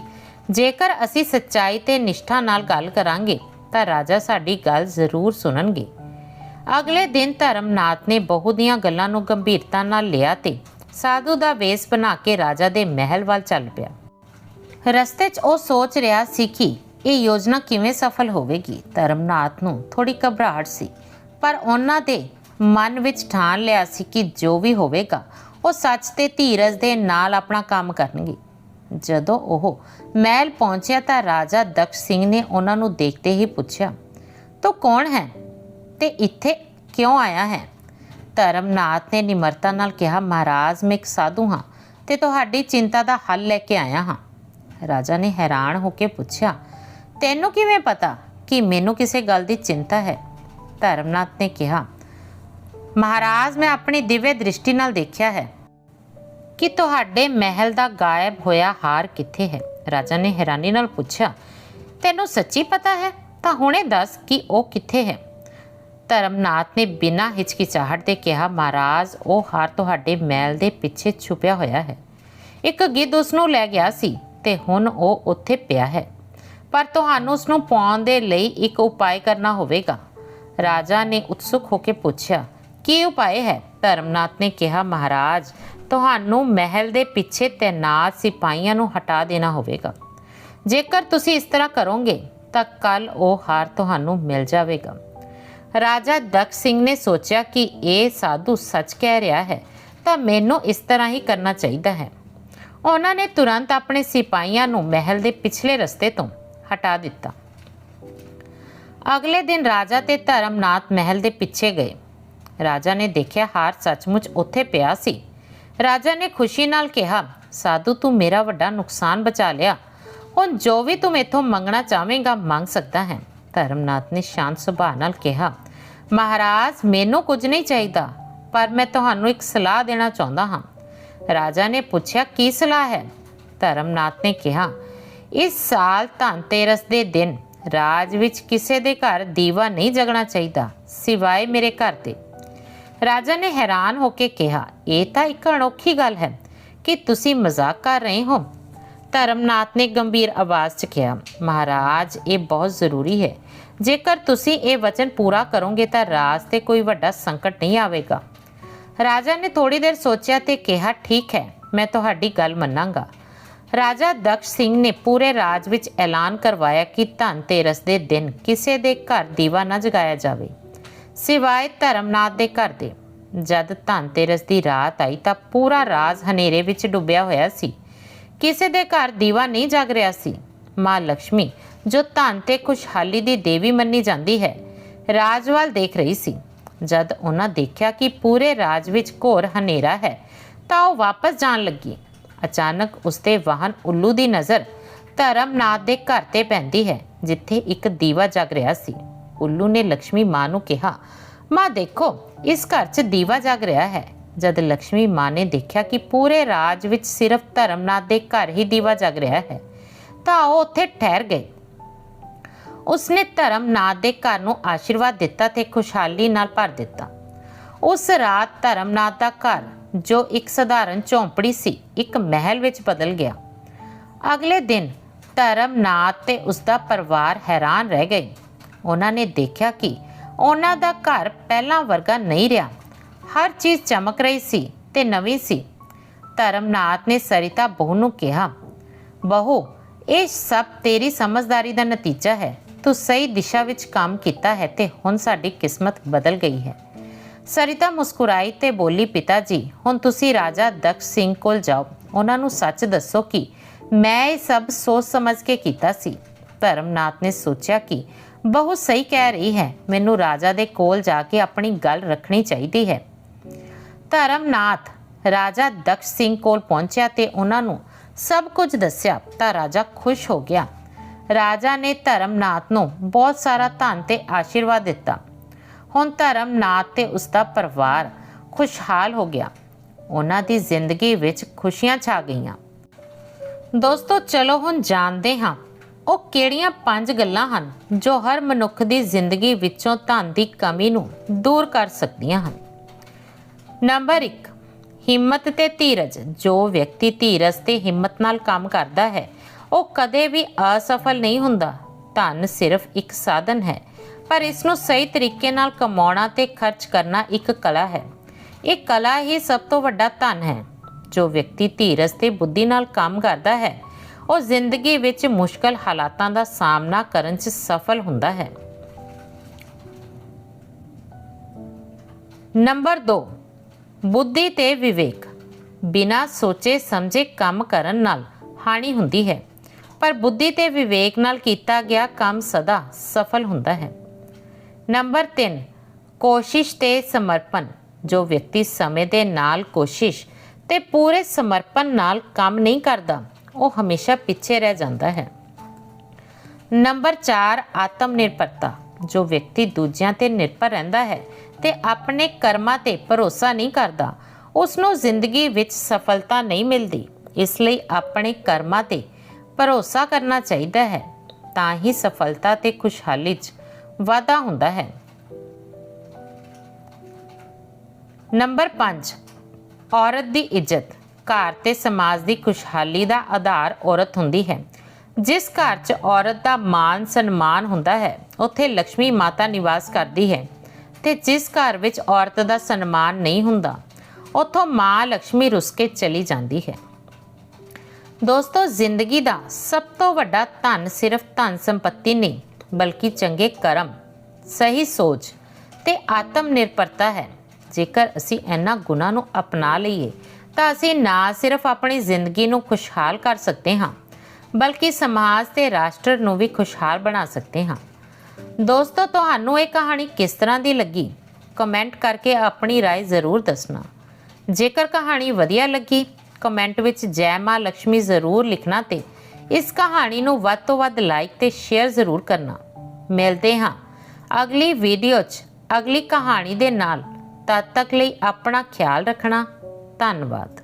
ਜੇਕਰ ਅਸੀਂ ਸੱਚਾਈ ਤੇ ਨਿਸ਼ਠਾ ਨਾਲ ਗੱਲ ਕਰਾਂਗੇ, ਤਾਂ ਰਾਜਾ ਸਾਡੀ ਗੱਲ ਜ਼ਰੂਰ ਸੁਣਨਗੇ। ਅਗਲੇ ਦਿਨ ਧਰਮਨਾਥ ਨੇ ਬਹੁ ਦੀਆਂ ਗੱਲਾਂ ਨੂੰ ਗੰਭੀਰਤਾ ਨਾਲ ਲਿਆ ਤੇ ਸਾਧੂ ਦਾ ਵੇਸ ਬਣਾ ਕੇ ਰਾਜਾ ਦੇ ਮਹਿਲ ਵੱਲ ਚੱਲ ਪਿਆ। ਰਸਤੇ 'ਚ ਉਹ ਸੋਚ ਰਿਹਾ ਸੀ ਕਿ ਇਹ ਯੋਜਨਾ ਕਿਵੇਂ ਸਫਲ ਹੋਵੇਗੀ? ਧਰਮਨਾਥ ਨੂੰ ਥੋੜੀ ਘਬਰਾਹਟ ਸੀ, ਪਰ ਉਹਨਾਂ ਦੇ ਮਨ ਵਿੱਚ ਠਾਣ ਲਿਆ ਸੀ ਕਿ ਜੋ ਵੀ ਹੋਵੇਗਾ, ਉਹ ਸੱਚ ਤੇ ਧੀਰਜ ਦੇ ਨਾਲ ਆਪਣਾ ਕੰਮ ਕਰਨਗੇ। ਜਦੋਂ ਉਹ ਮਹਿਲ ਪਹੁੰਚਿਆ ਤਾਂ ਰਾਜਾ ਦਕਸ਼ ਸਿੰਘ ਨੇ ਉਹਨਾਂ ਨੂੰ ਦੇਖਦੇ ਹੀ ਪੁੱਛਿਆ, ਤੂੰ ਕੌਣ ਹੈ? ਤੇ ਇੱਥੇ ਕਿਉਂ ਆਇਆ ਹੈ? ਧਰਮਨਾਥ ਨੇ ਨਿਮਰਤਾ ਨਾਲ ਕਿਹਾ, ਮਹਾਰਾਜ, ਮੈਂ ਇੱਕ ਸਾਧੂ ਹਾਂ ਤੇ ਤੁਹਾਡੀ ਚਿੰਤਾ ਦਾ ਹੱਲ ਲੈ ਕੇ ਆਇਆ ਹਾਂ। ਰਾਜਾ ਨੇ ਹੈਰਾਨ ਹੋ ਕੇ ਪੁੱਛਿਆ ਤੈਨੂੰ ਕਿਵੇਂ ਪਤਾ ਕਿ ਮੈਨੂੰ ਕਿਸੇ ਗੱਲ ਦੀ ਚਿੰਤਾ ਹੈ? ਧਰਮਨਾਥ ਨੇ ਕਿਹਾ, ਮਹਾਰਾਜ, ਮੈਂ ਆਪਣੀ ਦਿਵਯ ਦ੍ਰਿਸ਼ਟੀ ਨਾਲ ਦੇਖਿਆ ਹੈ ਕਿ ਤੁਹਾਡੇ ਮਹਿਲ ਦਾ ਗਾਇਬ ਹੋਇਆ ਹਾਰ ਕਿੱਥੇ ਹੈ? ਰਾਜਾ ਨੇ ਹੈਰਾਨੀ ਨਾਲ ਪੁੱਛਿਆ, ਤੈਨੂੰ ਸੱਚੀ ਪਤਾ ਹੈ? ਤਾਂ ਹੁਣੇ ਦੱਸ ਕਿ ਉਹ ਕਿੱਥੇ ਹੈ? ਧਰਮਨਾਥ ਨੇ ਬਿਨਾਂ ਹਿਚਕਿਚਾਹਟ ਦੇ ਕਿਹਾ, ਮਹਾਰਾਜ, ਉਹ ਹਾਰ ਤੁਹਾਡੇ ਮਹਿਲ ਦੇ ਪਿੱਛੇ ਛੁਪਿਆ ਹੋਇਆ ਹੈ। ਇੱਕ ਗਿੱਧ ਉਸ ਨੂੰ ਲੈ ਗਿਆ ਸੀ ਤੇ ਹੁਣ ਉਹ ਉੱਥੇ ਪਿਆ ਹੈ। ਪਰ ਤੁਹਾਨੂੰ ਉਸ ਨੂੰ ਪਾਉਣ ਦੇ ਲਈ ਇੱਕ ਉਪਾਅ ਕਰਨਾ ਹੋਵੇਗਾ। ਰਾਜਾ ਨੇ ਉਤਸੁਕ ਹੋ ਕੇ ਪੁੱਛਿਆ, ਕੀ ਉਪਾਅ ਹੈ? ਧਰਮਨਾਥ ਨੇ ਕਿਹਾ, ਮਹਾਰਾਜ, ਤੁਹਾਨੂੰ ਮਹਿਲ ਦੇ ਪਿੱਛੇ ਤੈਨਾਤ ਸਿਪਾਹੀਆਂ ਨੂੰ ਹਟਾ ਦੇਣਾ ਹੋਵੇਗਾ। ਜੇਕਰ ਤੁਸੀਂ ਇਸ ਤਰ੍ਹਾਂ ਕਰੋਗੇ, ਤਾਂ ਕੱਲ ਉਹ ਹਾਰ ਤੁਹਾਨੂੰ ਮਿਲ ਜਾਵੇਗਾ। ਰਾਜਾ ਦਕਸ਼ ਸਿੰਘ ਨੇ ਸੋਚਿਆ ਕਿ ਇਹ ਸਾਧੂ ਸੱਚ ਕਹਿ ਰਿਹਾ ਹੈ, ਤਾਂ ਮੈਨੂੰ ਇਸ ਤਰ੍ਹਾਂ ਹੀ ਕਰਨਾ ਚਾਹੀਦਾ ਹੈ। ਉਹਨਾਂ ਨੇ ਤੁਰੰਤ ਆਪਣੇ ਸਿਪਾਹੀਆਂ ਨੂੰ ਮਹਿਲ ਦੇ ਪਿਛਲੇ ਰਸਤੇ ਤੋਂ ਹਟਾ ਦਿੱਤਾ। ਅਗਲੇ ਦਿਨ ਰਾਜਾ ਤੇ ਧਰਮਨਾਥ ਮਹਿਲ ਦੇ ਪਿੱਛੇ ਗਏ। ਰਾਜਾ ਨੇ ਦੇਖਿਆ ਹਾਰ ਸੱਚਮੁੱਚ ਉੱਥੇ ਪਿਆ ਸੀ। ਰਾਜਾ ਨੇ ਖੁਸ਼ੀ ਨਾਲ ਕਿਹਾ, ਸਾਧੂ, ਤੂੰ ਮੇਰਾ ਵੱਡਾ ਨੁਕਸਾਨ ਬਚਾ ਲਿਆ। ਹੁਣ ਜੋ ਵੀ ਤੂੰ ਮੇਥੋਂ ਮੰਗਣਾ ਚਾਹਵੇਂਗਾ, ਮੰਗ ਸਕਦਾ ਹੈ। ਧਰਮਨਾਥ ਨੇ ਸ਼ਾਂਤ ਸੁਭਾਅ ਨਾਲ ਕਿਹਾ, ਮਹਾਰਾਜ, ਮੈਨੂੰ ਕੁਝ ਨਹੀਂ ਚਾਹੀਦਾ, ਪਰ ਮੈਂ ਤੁਹਾਨੂੰ ਇੱਕ ਸਲਾਹ ਦੇਣਾ ਚਾਹੁੰਦਾ ਹਾਂ। ਰਾਜਾ ਨੇ ਪੁੱਛਿਆ, ਕੀ ਸਲਾਹ ਹੈ? ਧਰਮਨਾਥ ਨੇ ਕਿਹਾ ਇਸ ਸਾਲ ਧਨਤੇਰਸ ਦੇ ਦਿਨ ਰਾਜ ਵਿੱਚ ਕਿਸੇ ਦੇ ਘਰ ਦੀਵਾ ਨਹੀਂ ਜਗਣਾ ਚਾਹੀਦਾ, ਸਿਵਾਏ ਮੇਰੇ ਘਰ ਦੇ। ਰਾਜਾ ਨੇ ਹੈਰਾਨ ਹੋ ਕੇ ਕਿਹਾ, ਇਹ ਤਾਂ ਇੱਕ ਅਨੋਖੀ ਗੱਲ ਹੈ ਕਿ ਤੁਸੀਂ ਮਜ਼ਾਕ ਕਰ ਰਹੇ ਹੋ। ਧਰਮਨਾਥ ਨੇ ਗੰਭੀਰ ਆਵਾਜ਼ 'ਚ ਕਿਹਾ, ਮਹਾਰਾਜ, ਇਹ ਬਹੁਤ ਜ਼ਰੂਰੀ ਹੈ। ਜੇਕਰ ਤੁਸੀਂ ਇਹ ਵਚਨ ਪੂਰਾ ਕਰੋਗੇ ਤਾਂ ਰਾਜ ਤੇ ਕੋਈ ਵੱਡਾ ਸੰਕਟ ਨਹੀਂ ਆਵੇਗਾ। ਰਾਜਾ ਨੇ ਥੋੜੀ ਦੇਰ ਸੋਚਿਆ ਤੇ ਕਿਹਾ, ਠੀਕ ਹੈ, ਮੈਂ ਤੁਹਾਡੀ ਗੱਲ ਮੰਨਾਂਗਾ। ਰਾਜਾ ਦਕਸ਼ ਸਿੰਘ ਨੇ ਪੂਰੇ ਰਾਜ ਵਿੱਚ ਐਲਾਨ ਕਰਵਾਇਆ ਕਿ ਧਨਤੇਰਸ ਦੇ ਦਿਨ ਕਿਸੇ ਦੇ ਘਰ ਦੀਵਾ ਨਾ ਜਗਾਇਆ ਜਾਵੇ, ਸਿਵਾਏ ਧਰਮਨਾਥ ਦੇ ਘਰ ਦੇ। ਜਦ ਧਨਤੇਰਸ ਦੀ ਰਾਤ ਆਈ ਤਾਂ ਪੂਰਾ ਰਾਜ ਹਨੇਰੇ ਵਿੱਚ ਡੁੱਬਿਆ ਹੋਇਆ ਸੀ। ਕਿਸੇ ਦੇ ਘਰ ਦੀਵਾ ਨਹੀਂ ਜਗ ਰਿਹਾ ਸੀ। ਮਾਂ ਲక్ష్ਮੀ ਜੋ ਧਨ ਤੇ ਖੁਸ਼ਹਾਲੀ ਦੀ ਦੇਵੀ ਮੰਨੀ ਜਾਂਦੀ ਹੈ ਰਾਜਵਾਲ ਦੇਖ ਰਹੀ ਸੀ। ਜਦ ਉਹਨਾਂ ਦੇਖਿਆ ਕਿ ਪੂਰੇ ਰਾਜ ਵਿੱਚ ਘੋਰ ਹਨੇਰਾ ਹੈ, ਤਾਂ ਉਹ ਵਾਪਸ ਜਾਣ ਲੱਗੀ। ਅਚਾਨਕ ਉਸਤੇ ਵਾਹਨ ਉੱਲੂ ਦੀ ਨਜ਼ਰ ਧਰਮਨਾਥ ਦੇ ਘਰ ਤੇ ਪੈਂਦੀ ਹੈ, ਜਿੱਥੇ ਇੱਕ ਦੀਵਾ ਜਗ ਰਿਹਾ ਸੀ। ਉੱਲੂ ਨੇ ਲక్ష్ਮੀ ਮਾਂ ਨੂੰ ਕਿਹਾ, ਮਾਂ, ਦੇਖੋ, ਇਸ ਘਰ 'ਚ ਦੀਵਾ ਜਗ ਰਿਹਾ ਹੈ। ਜਦ ਲక్ష్ਮੀ ਮਾਂ ਨੇ ਦੇਖਿਆ ਕਿ ਪੂਰੇ ਰਾਜ ਵਿੱਚ ਸਿਰਫ ਧਰਮਨਾਥ ਦੇ ਘਰ ਹੀ ਦੀਵਾ ਜਗ ਰਿਹਾ ਹੈ, ਤਾਂ ਉਹ ਉੱਥੇ ਠਹਿਰ ਗਏ। ਉਸਨੇ ਧਰਮਨਾਥ ਦੇ ਘਰ ਨੂੰ ਆਸ਼ੀਰਵਾਦ ਦਿੱਤਾ ਤੇ ਖੁਸ਼ਹਾਲੀ ਨਾਲ ਭਰ ਦਿੱਤਾ। ਉਸ ਰਾਤ ਧਰਮਨਾਥ ਦਾ ਘਰ ਜੋ ਇੱਕ ਸਧਾਰਨ ਝੌਂਪੜੀ ਸੀ, ਇੱਕ ਮਹਿਲ ਵਿੱਚ ਬਦਲ ਗਿਆ। ਅਗਲੇ ਦਿਨ ਧਰਮਨਾਥ ਤੇ ਉਸਦਾ ਪਰਿਵਾਰ ਹੈਰਾਨ ਰਹਿ ਗਏ। ਉਹਨਾਂ ਨੇ ਦੇਖਿਆ ਕਿ ਉਹਨਾਂ ਦਾ ਘਰ ਪਹਿਲਾਂ ਵਰਗਾ ਨਹੀਂ ਰਿਹਾ। ਹਰ ਚੀਜ਼ ਚਮਕ ਰਹੀ ਸੀ ਤੇ ਨਵੀਂ ਸੀ। ਧਰਮਨਾਥ ਨੇ ਸਰਿਤਾ ਬਹੂ ਨੂੰ ਕਿਹਾ, ਬਹੂ, ਇਹ ਸਭ ਤੇਰੀ ਸਮਝਦਾਰੀ ਦਾ ਨਤੀਜਾ ਹੈ। ਤੂੰ ਸਹੀ ਦਿਸ਼ਾ ਵਿੱਚ ਕੰਮ ਕੀਤਾ ਹੈ ਤੇ ਹੁਣ ਸਾਡੀ ਕਿਸਮਤ ਬਦਲ ਗਈ ਹੈ। ਸਰਿਤਾ ਮੁਸਕੁਰਾਈ ਤੇ ਬੋਲੀ ਪਿਤਾ ਜੀ ਹੁਣ ਤੁਸੀਂ ਰਾਜਾ ਦਕਸ਼ ਸਿੰਘ ਕੋਲ ਜਾਓ। ਉਹਨਾਂ ਨੂੰ ਸੱਚ ਦੱਸੋ ਕਿ ਮੈਂ ਇਹ ਸਭ ਸੋਚ ਸਮਝ ਕੇ ਕੀਤਾ ਸੀ। ਧਰਮਨਾਥ ਨੇ ਸੋਚਿਆ ਕਿ ਬਹੁਤ ਸਹੀ ਕਹਿ ਰਹੀ ਹੈ, ਮੈਨੂੰ ਰਾਜਾ ਦੇ ਕੋਲ ਜਾ ਕੇ ਆਪਣੀ ਗੱਲ ਰੱਖਣੀ ਚਾਹੀਦੀ ਹੈ। ਧਰਮਨਾਥ, ਰਾਜਾ ਦਕਸ਼ ਸਿੰਘ ਕੋਲ ਪਹੁੰਚਿਆ ਤੇ ਉਹਨਾਂ ਨੂੰ ਸਭ ਕੁਝ ਦੱਸਿਆ ਤਾਂ ਰਾਜਾ ਖੁਸ਼ ਹੋ ਗਿਆ। ਰਾਜਾ ਨੇ ਧਰਮਨਾਥ ਨੂੰ ਬਹੁਤ ਸਾਰਾ ਧਨ ਤੇ ਆਸ਼ੀਰਵਾਦ ਦਿੱਤਾ। ਹੁਣ ਧਰਮਨਾਥ ਤੇ ਉਸ ਦਾ ਪਰਿਵਾਰ ਖੁਸ਼ਹਾਲ ਹੋ ਗਿਆ। ਉਹਨਾਂ ਦੀ ਜ਼ਿੰਦਗੀ ਵਿੱਚ ਖੁਸ਼ੀਆਂ ਛਾ ਗਈਆਂ। ਦੋਸਤੋ, ਚਲੋ ਹੁਣ ਜਾਣਦੇ ਹਾਂ, ਉਹ ਕਿਹੜੀਆਂ ਪੰਜ ਗੱਲਾਂ ਹਨ ਜੋ ਹਰ ਮਨੁੱਖ ਦੀ ਜ਼ਿੰਦਗੀ ਵਿੱਚੋਂ ਧਨ ਦੀ ਕਮੀ ਨੂੰ ਦੂਰ ਕਰ ਸਕਦੀਆਂ ਹਨ। ਨੰਬਰ 1 ਹਿੰਮਤ ਤੇ ਧੀਰਜ। ਜੋ ਵਿਅਕਤੀ ਧੀਰਜ ਤੇ ਹਿੰਮਤ ਨਾਲ ਕੰਮ ਕਰਦਾ ਹੈ, ਉਹ ਕਦੇ ਵੀ ਅਸਫਲ ਨਹੀਂ ਹੁੰਦਾ। ਧਨ ਸਿਰਫ ਇੱਕ ਸਾਧਨ ਹੈ ਪਰ ਇਸ ਨੂੰ ਸਹੀ ਤਰੀਕੇ ਨਾਲ ਕਮਾਉਣਾ ਤੇ ਖਰਚ ਕਰਨਾ ਇੱਕ ਕਲਾ ਹੈ। ਇਹ ਕਲਾ ਹੀ ਸਭ ਤੋਂ ਵੱਡਾ ਧਨ ਹੈ, ਜੋ ਵਿਅਕਤੀ ਧੀਰਜ ਤੇ ਬੁੱਧੀ ਨਾਲ ਕੰਮ ਕਰਦਾ ਹੈ। ਉਹ ਜ਼ਿੰਦਗੀ ਵਿੱਚ ਮੁਸ਼ਕਲ ਹਾਲਾਤਾਂ ਦਾ ਸਾਹਮਣਾ ਕਰਨ 'ਚ ਸਫਲ ਹੁੰਦਾ ਹੈ। ਨੰਬਰ 2 ਬੁੱਧੀ ਤੇ ਵਿਵੇਕ। ਬਿਨਾਂ ਸੋਚੇ ਸਮਝੇ ਕੰਮ ਕਰਨ ਨਾਲ ਹਾਨੀ ਹੁੰਦੀ ਹੈ। ਪਰ ਬੁੱਧੀ ਤੇ ਵਿਵੇਕ ਨਾਲ ਕੀਤਾ ਗਿਆ ਕੰਮ ਸਦਾ ਸਫਲ ਹੁੰਦਾ ਹੈ। ਨੰਬਰ 3 ਕੋਸ਼ਿਸ਼ ਤੇ ਸਮਰਪਣ। ਜੋ ਵਿਅਕਤੀ ਸਮੇਂ ਦੇ ਨਾਲ ਕੋਸ਼ਿਸ਼ ਤੇ ਪੂਰੇ ਸਮਰਪਣ ਨਾਲ ਕੰਮ ਨਹੀਂ ਕਰਦਾ, ਉਹ ਹਮੇਸ਼ਾ ਪਿੱਛੇ ਰਹਿ ਜਾਂਦਾ ਹੈ। ਨੰਬਰ 4 ਆਤਮ ਨਿਰਭਰਤਾ ਜੋ ਵਿਅਕਤੀ ਦੂਜਿਆਂ ਤੇ ਨਿਰਭਰ ਰਹਿੰਦਾ ਹੈ ਤੇ ਆਪਣੇ ਕਰਮਾਂ ਤੇ ਭਰੋਸਾ ਨਹੀਂ ਕਰਦਾ ਉਸ ਨੂੰ ਜ਼ਿੰਦਗੀ ਵਿੱਚ ਸਫਲਤਾ ਨਹੀਂ ਮਿਲਦੀ। ਇਸ ਲਈ ਆਪਣੇ ਕਰਮਾਂ ਤੇ ਭਰੋਸਾ ਕਰਨਾ ਚਾਹੀਦਾ ਹੈ, ਤਾਂ ਹੀ ਸਫਲਤਾ ਤੇ ਖੁਸ਼ਹਾਲੀ 'ਚ ਵਾਧਾ ਹੁੰਦਾ ਹੈ। ਨੰਬਰ 5 ਔਰਤ ਦੀ ਇੱਜ਼ਤ। ਘਰ ਤੇ ਸਮਾਜ ਦੀ ਖੁਸ਼ਹਾਲੀ ਦਾ ਆਧਾਰ ਔਰਤ ਹੁੰਦੀ ਹੈ। ਜਿਸ ਘਰ 'ਚ ਔਰਤ ਦਾ ਮਾਨ ਸਨਮਾਨ ਹੁੰਦਾ ਹੈ, ਉੱਥੇ ਲక్ష్ਮੀ ਮਾਤਾ ਨਿਵਾਸ ਕਰਦੀ ਹੈ। ਤੇ ਜਿਸ ਘਰ ਵਿੱਚ ਔਰਤ ਦਾ ਸਨਮਾਨ ਨਹੀਂ ਹੁੰਦਾ, ਉੱਥੋਂ ਮਾਂ ਲక్ష్ਮੀ ਰੁਸ ਕੇ ਚਲੀ ਜਾਂਦੀ ਹੈ। ਦੋਸਤੋ, ਜ਼ਿੰਦਗੀ ਦਾ ਸਭ ਤੋਂ ਵੱਡਾ ਧਨ ਸਿਰਫ ਧਨ ਸੰਪਤੀ ਨਹੀਂ ਬਲਕਿ ਚੰਗੇ ਕਰਮ, ਸਹੀ ਸੋਚ ਤੇ ਆਤਮ ਨਿਰਭਰਤਾ ਹੈ। ਜੇਕਰ ਅਸੀਂ ਇਹਨਾਂ ਗੁਣਾਂ ਨੂੰ ਅਪਣਾ ਲਈਏ, ਤਾਂ ਅਸੀਂ ਨਾ ਸਿਰਫ ਆਪਣੀ ਜ਼ਿੰਦਗੀ ਨੂੰ ਖੁਸ਼ਹਾਲ ਕਰ ਸਕਦੇ ਹਾਂ, ਬਲਕਿ ਸਮਾਜ ਤੇ ਰਾਸ਼ਟਰ ਨੂੰ ਵੀ ਖੁਸ਼ਹਾਲ ਬਣਾ ਸਕਦੇ ਹਾਂ। ਦੋਸਤੋ, ਤੁਹਾਨੂੰ ਇਹ ਕਹਾਣੀ ਕਿਸ ਤਰ੍ਹਾਂ ਦੀ ਲੱਗੀ? ਕਮੈਂਟ ਕਰਕੇ ਆਪਣੀ رائے ਜ਼ਰੂਰ ਦੱਸਣਾ। ਜੇਕਰ ਕਹਾਣੀ ਵਧੀਆ ਲੱਗੀ, ਕਮੈਂਟ ਵਿੱਚ ਜੈ ਮਾਂ ਲక్ష్ਮੀ ਜ਼ਰੂਰ ਲਿਖਣਾ ਤੇ ਇਸ ਕਹਾਣੀ ਨੂੰ ਵੱਧ ਤੋਂ ਵੱਧ ਲਾਈਕ ਤੇ ਸ਼ੇਅਰ ਜ਼ਰੂਰ ਕਰਨਾ। ਮਿਲਦੇ ਹਾਂ ਅਗਲੀ ਵੀਡੀਓ 'ਚ। ਅਗਲੀ ਕਹਾਣੀ ਦੇ ਨਾਲ। ਤਦ ਤੱਕ ਲਈ ਆਪਣਾ ਖਿਆਲ ਰੱਖਣਾ। ਧੰਨਵਾਦ।